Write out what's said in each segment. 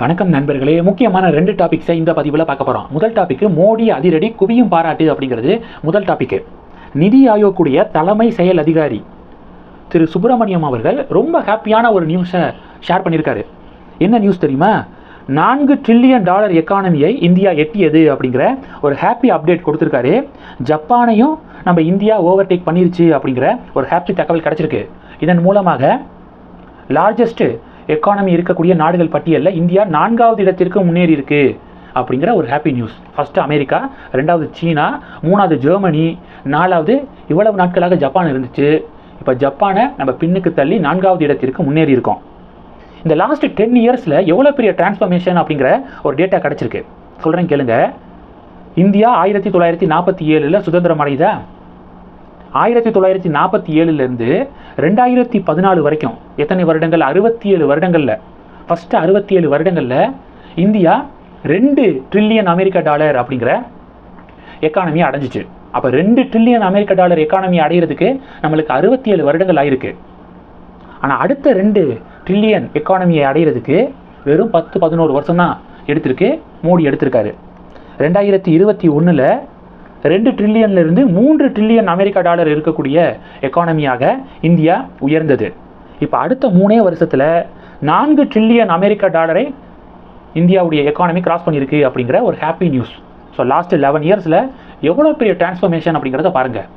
வணக்கம் நண்பர்களே. முக்கியமான ரெண்டு டாபிக்ஸை இந்த பதிவில் பார்க்க போகிறோம் முதல் டாபிக் மோடி அதிரடி குவியும் பாராட்டு அப்படிங்கிறது. முதல் டாபிக் நிதி ஆயோக்குடைய தலைமை செயல் அதிகாரி திரு சுப்பிரமணியம் அவர்கள் ரொம்ப ஹாப்பியான ஒரு நியூஸை ஷேர் பண்ணியிருக்காரு. என்ன நியூஸ் தெரியுமா? நான்கு ட்ரில்லியன் டாலர் எக்கானமியை இந்தியா எட்டியது அப்படிங்கிற ஒரு ஹாப்பி அப்டேட் கொடுத்துருக்காரு. ஜப்பானையும் நம்ம இந்தியா ஓவர்டேக் பண்ணிருச்சு அப்படிங்கிற ஒரு ஹாப்பி தகவல் கிடச்சிருக்கு. இதன் மூலமாக லார்ஜஸ்ட்டு எக்கானமி இருக்கக்கூடிய நாடுகள் பட்டியலில் இந்தியா நான்காவது இடத்திற்கு முன்னேறி இருக்கு அப்படிங்கிற ஒரு ஹாப்பி நியூஸ் ஃபஸ்ட்டு அமெரிக்கா ரெண்டாவது சீனா மூணாவது ஜெர்மனி நாலாவது இவ்வளவு நாட்களாக ஜப்பான் இருந்துச்சு. இப்போ ஜப்பானை நம்ம பின்னுக்கு தள்ளி நான்காவது இடத்திற்கு முன்னேறி இருக்கோம் இந்த லாஸ்ட் டென் இயர்ஸில் எவ்வளோ பெரிய டிரான்ஸ்ஃபர்மேஷன் அப்படிங்கிற ஒரு டேட்டா கிடச்சிருக்கு. சொல்கிறேன் கேளுங்க. இந்தியா ஆயிரத்தி தொள்ளாயிரத்தி நாற்பத்தி ஏழில் சுதந்திரம் அடையுதா? ஆயிரத்தி தொள்ளாயிரத்தி நாற்பத்தி ஏழுலேருந்து ரெண்டாயிரத்தி பதினாலு வரைக்கும். எத்தனை வருடங்கள்? அறுபத்தி ஏழு வருடங்களில். ஃபஸ்ட்டு அறுபத்தி ஏழு வருடங்களில் இந்தியா ரெண்டு ட்ரில்லியன் அமெரிக்க டாலர் அப்படிங்கிற எக்கானமியை அடைஞ்சிச்சு. அப்போ ரெண்டு ட்ரில்லியன் அமெரிக்க டாலர் எக்கானமி அடையிறதுக்கு நம்மளுக்கு அறுபத்தி ஏழு வருடங்கள் ஆயிருக்கு. ஆனால் அடுத்த ரெண்டு ட்ரில்லியன் எக்கானமியை அடையிறதுக்கு வெறும் பத்து பதினோரு வருஷம் தான் எடுத்திருக்கு மோடி எடுத்திருக்காரு. ரெண்டாயிரத்தி இருபத்தி ஒன்றில் ரெண்டு ட்ரில்லியன்லேருந்து மூன்று ட்ரில்லியன் அமெரிக்கா டாலர் இருக்கக்கூடிய எக்கானமியாக இந்தியா உயர்ந்தது. இப்போ அடுத்த மூணே வருஷத்தில் நான்கு ட்ரில்லியன் அமெரிக்கா டாலரை இந்தியாவுடைய எக்கானமி கிராஸ் பண்ணியிருக்கு அப்படிங்கிற ஒரு happy news so last eleven இயர்ஸில் எவ்வளோ பெரிய டிரான்ஸ்ஃபர்மேஷன் அப்படிங்கிறத பாருங்கள்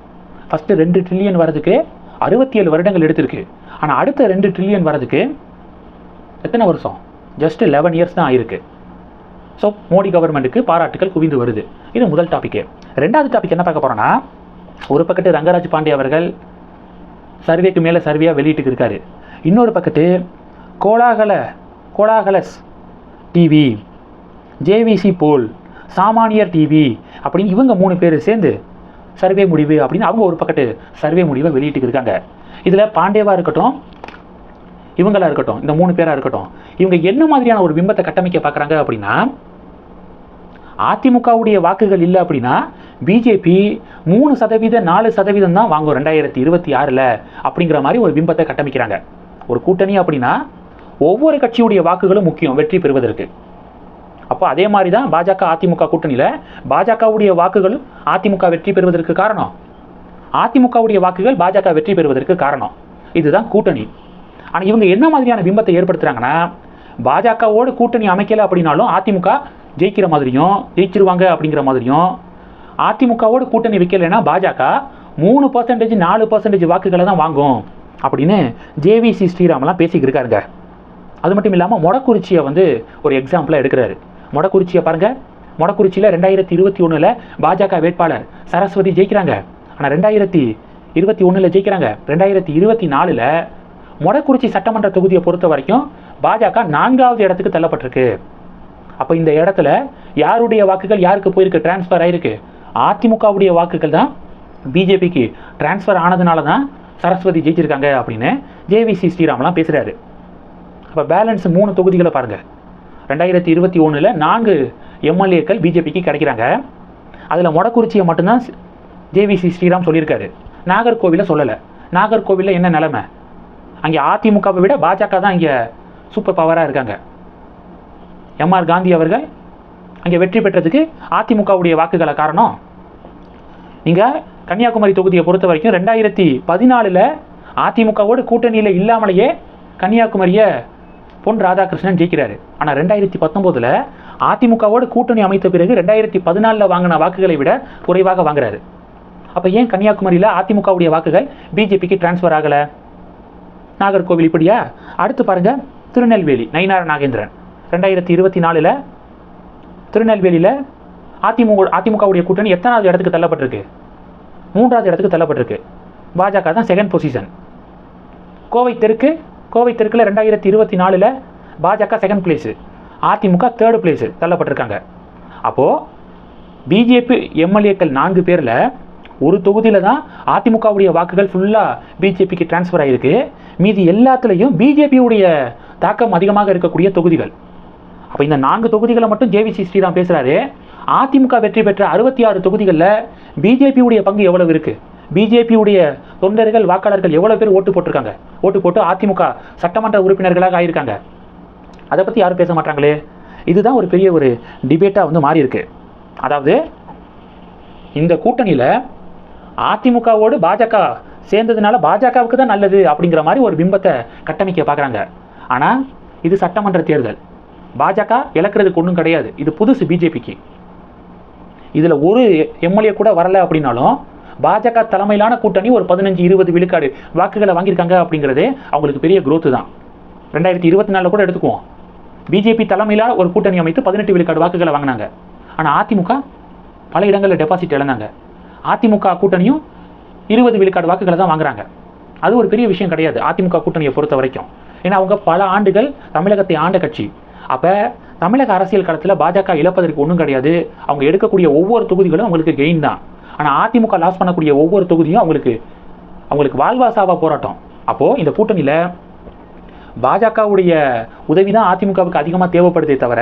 ஃபஸ்ட்டு ரெண்டு ட்ரில்லியன் வரதுக்கு அறுபத்தி ஏழு வருடங்கள் எடுத்திருக்கு. ஆனால் அடுத்த ரெண்டு ட்ரில்லியன் வரதுக்கு எத்தனை வருஷம்? ஜஸ்ட் லெவன் இயர்ஸ் தான் ஆயிருக்கு. ஸோ மோடி கவர்மெண்ட்டுக்கு பாராட்டுகள் குவிந்து வருது. இது முதல் டாபிக்கு ரெண்டாவது டாபிக் என்ன பார்க்க போகிறோன்னா ஒரு பக்கத்து ரங்கராஜ் பாண்டே அவர்கள் சர்வேக்கு மேலே சர்வேயாக வெளியிட்டு இருக்காரு. இன்னொரு பக்கத்து கோலாகல கோலாகலஸ் டிவி ஜேவிசி போல் சாமானியர் டிவி அப்படின்னு இவங்க மூணு பேர் சேர்ந்து சர்வே முடிவு அப்படின்னு அவங்க ஒரு பக்கத்து சர்வே முடிவை வெளியிட்டு இருக்காங்க. இதில் பாண்டேவாக இருக்கட்டும் இவங்களா இருக்கட்டும் இந்த மூணு பேரா இருக்கட்டும் இவங்க என்ன மாதிரியான ஒரு பிம்பத்தை கட்டமைக்க பார்க்குறாங்க அப்படின்னா அதிமுகவுடைய வாக்குகள் இல்லை அப்படின்னா பிஜேபி மூணு சதவீதம் நாலு சதவீதம் தான் வாங்கும் ரெண்டாயிரத்தி இருபத்தி ஆறில் அப்படிங்கிற மாதிரி ஒரு பிம்பத்தை கட்டமைக்கிறாங்க. ஒரு கூட்டணி அப்படின்னா ஒவ்வொரு கட்சியுடைய வாக்குகளும் முக்கியம் வெற்றி பெறுவதற்கு. அப்போ அதே மாதிரி தான் பாஜக அதிமுக கூட்டணியில் பாஜகவுடைய வாக்குகளும் அதிமுக வெற்றி பெறுவதற்கு காரணம். அதிமுகவுடைய வாக்குகள் பாஜக வெற்றி பெறுவதற்கு காரணம். இதுதான் கூட்டணி. ஆனால் இவங்க என்ன மாதிரியான பிம்பத்தை ஏற்படுத்துகிறாங்கன்னா பாஜகவோடு கூட்டணி அமைக்கலை அப்படின்னாலும் அதிமுக ஜெயிக்கிற மாதிரியும் ஜெயிச்சிருவாங்க அப்படிங்கிற மாதிரியும் அதிமுகவோடு கூட்டணி வைக்கலைன்னா பாஜக மூணு பர்சன்டேஜ் நாலு பர்சன்டேஜ் வாக்குகளை தான் வாங்கும் அப்படின்னு ஜேவிசி ஸ்ரீராமெல்லாம் பேசிக்கிட்டு இருக்காருங்க. அது மட்டும் இல்லாமல் மொடக்குறிச்சியை வந்து ஒரு எக்ஸாம்பிளாக எடுக்கிறாரு. மொடக்குறிச்சியை பாருங்கள் மொடக்குறிச்சியில் ரெண்டாயிரத்தி இருபத்தி ஒன்றில் பாஜக வேட்பாளர் சரஸ்வதி ஜெயிக்கிறாங்க. ஆனால் ரெண்டாயிரத்தி இருபத்தி ஒன்றில் ஜெயிக்கிறாங்க. ரெண்டாயிரத்தி இருபத்தி நாலில் மொடக்குறிச்சி சட்டமன்ற தொகுதியை பொறுத்த வரைக்கும் பாஜக நான்காவது இடத்துக்கு தள்ளப்பட்டிருக்கு. அப்போ இந்த இடத்துல யாருடைய வாக்குகள் யாருக்கு போயிருக்கு? டிரான்ஸ்ஃபர் ஆயிருக்கு. அதிமுகவுடைய வாக்குகள் தான் பிஜேபிக்கு டிரான்ஸ்ஃபர் ஆனதுனால தான் சரஸ்வதி ஜெயிச்சிருக்காங்க அப்படின்னு ஜேவிசி ஸ்ரீராம்லாம் பேசுகிறாரு அப்போ பேலன்ஸ் மூணு தொகுதிகளை பாருங்கள் ரெண்டாயிரத்தி இருபத்தி ஒன்றில் நான்கு எம்எல்ஏக்கள் பிஜேபிக்கு கிடைக்கிறாங்க. அதில் மொடக்குறிச்சியை மட்டும்தான் ஜேவிசி ஸ்ரீராம் சொல்லியிருக்காரு. நாகர்கோவிலை சொல்லலை. நாகர்கோவிலில் என்ன நிலமை? அங்கே அதிமுகவை விட பாஜக தான் இங்கே சூப்பர் பவராக இருக்காங்க. எம்ஆர் காந்தி அவர்கள் அங்கே வெற்றி பெற்றதுக்கு அதிமுகவுடைய வாக்குகளை காரணம். நீங்கள் கன்னியாகுமரி தொகுதியை பொறுத்த வரைக்கும் ரெண்டாயிரத்தி பதினாலில் அதிமுகவோடு கூட்டணியில் இல்லாமலேயே கன்னியாகுமரியை பொன் ராதாகிருஷ்ணன் ஜெயிக்கிறாரு. ஆனால் ரெண்டாயிரத்தி பத்தொம்போதில் அதிமுகவோடு கூட்டணி அமைத்த பிறகு ரெண்டாயிரத்தி பதினாலில் வாங்கின வாக்குகளை விட குறைவாக வாங்குறாரு. அப்போ ஏன் கன்னியாகுமரியில் அதிமுகவுடைய வாக்குகள் பிஜேபிக்கு டிரான்ஸ்ஃபர் ஆகலை? நாகர்கோவில் இப்படியா? அடுத்து பாருங்கள் திருநெல்வேலி நயினார் நாகேந்திரன். ரெண்டாயிரத்தி இருபத்தி நாலில் திருநெல்வேலியில் அதிமுக அதிமுகவுடைய கூட்டணி எத்தனாவது இடத்துக்கு தள்ளப்பட்டிருக்கு? மூன்றாவது இடத்துக்கு தள்ளப்பட்டிருக்கு. பாஜக தான் செகண்ட் பொசிஷன் கோவை தெற்கு கோவை தெற்கில் ரெண்டாயிரத்தி இருபத்தி நாலில் BJP second place AIADMK third place தள்ளப்பட்டிருக்காங்க. அப்போது பிஜேபி எம்எல்ஏக்கள் நான்கு பேரில் ஒரு தொகுதியில் தான் அதிமுகவுடைய வாக்குகள் ஃபுல்லாக பிஜேபிக்கு டிரான்ஸ்ஃபர் ஆகிருக்கு மீதி எல்லாத்துலேயும் பிஜேபியுடைய தாக்கம் அதிகமாக இருக்கக்கூடிய தொகுதிகள். அப்போ இந்த நான்கு தொகுதிகளை மட்டும் ஜேவிசி ஸ்ரீராம் பேசுகிறாரு அதிமுக வெற்றி பெற்ற அறுபத்தி ஆறு தொகுதிகளில் பிஜேபியுடைய பங்கு எவ்வளவு இருக்குது பிஜேபியுடைய தொண்டர்கள் வாக்காளர்கள் எவ்வளோ பேர் ஓட்டு போட்டிருக்காங்க? ஓட்டு போட்டு அதிமுக சட்டமன்ற உறுப்பினர்களாக ஆயிருக்காங்க. அதை பற்றி யாரும் பேச மாட்டாங்களே? இதுதான் ஒரு பெரிய ஒரு டிபேட்டாக வந்து மாறி இருக்கு அதாவது இந்த கூட்டணியில் அதிமுகவோடு பாஜக சேர்ந்ததுனால பாஜகவுக்கு தான் நல்லது அப்படிங்கிற மாதிரி ஒரு பிம்பத்தை கட்டமைக்க பார்க்குறாங்க. ஆனால் இது சட்டமன்ற தேர்தல். பாஜக இழக்கிறதுக்கு ஒன்றும் கிடையாது. இது புதுசு பிஜேபிக்கு. இதில் ஒரு எம்எல்ஏ கூட வரல அப்படின்னாலும் பாஜக தலைமையிலான கூட்டணி ஒரு பதினஞ்சு இருபது விழுக்காடு வாக்குகளை வாங்கியிருக்காங்க அப்படிங்கிறதே அவங்களுக்கு பெரிய குரோத்து தான். ரெண்டாயிரத்தி இருபத்தி நாலில் கூட எடுத்துக்குவோம். பிஜேபி தலைமையிலான ஒரு கூட்டணி அமைத்து பதினெட்டு விழுக்காடு வாக்குகளை வாங்கினாங்க. ஆனால் அதிமுக பல இடங்களில் டெபாசிட் இழந்தாங்க. அதிமுக கூட்டணியும் இருபது விழுக்காடு வாக்குகளை தான் வாங்குறாங்க. அது ஒரு பெரிய விஷயம் கிடையாது அதிமுக கூட்டணியை பொறுத்த வரைக்கும். ஏன்னா அவங்க பல ஆண்டுகள் தமிழகத்தை ஆண்ட கட்சி. அப்போ தமிழக அரசியல் களத்தில் பாஜக இழப்பதற்கு ஒன்றும் கிடையாது. அவங்க எடுக்கக்கூடிய ஒவ்வொரு தொகுதிகளும் அவங்களுக்கு கெயின் தான். ஆனால் அதிமுக லாஸ் பண்ணக்கூடிய ஒவ்வொரு தொகுதியும் அவங்களுக்கு அவங்களுக்கு வாழ்வாசாவா போராட்டம். அப்போது இந்த கூட்டணியில் பாஜகவுடைய உதவி தான் அதிமுகவுக்கு அதிகமாக தேவைப்படுதே தவிர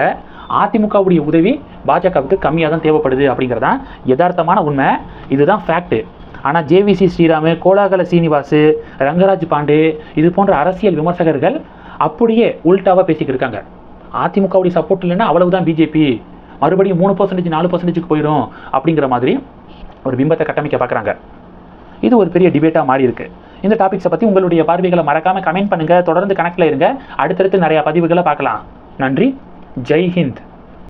அதிமுகவுடைய உதவி பாஜகவுக்கு கம்மியாக தான் தேவைப்படுது அப்படிங்கிறது தான் யதார்த்தமான உண்மை. இதுதான் ஃபேக்ட்டு ஆனால் ஜேவிசி ஸ்ரீராமு கோலாகல சீனிவாசு ரங்கராஜ் பாண்டே இது போன்ற அரசியல் விமர்சகர்கள் அப்படியே உல்டாவாக பேசிக்கிட்டு இருக்காங்க. அதிமுகவுடைய சப்போர்ட் இல்லைன்னா அவ்வளவுதான் பிஜேபி மறுபடியும் மூணு பர்சன்டேஜ் நாலு பர்சன்டேஜுக்கு போயிடும் அப்படிங்கிற மாதிரி ஒரு பிம்பத்தை கட்டமைக்க பார்க்குறாங்க இது ஒரு பெரிய டிபேட்டாக மாறி இருக்கு. இந்த டாபிக்ஸை பற்றி உங்களுடைய பார்வைகளை மறக்காமல் கமெண்ட் பண்ணுங்கள் தொடர்ந்து கணக்கில் இருங்க. அடுத்தடுத்து நிறையா பதிவுகளை பார்க்கலாம். நன்றி. जय हिंद।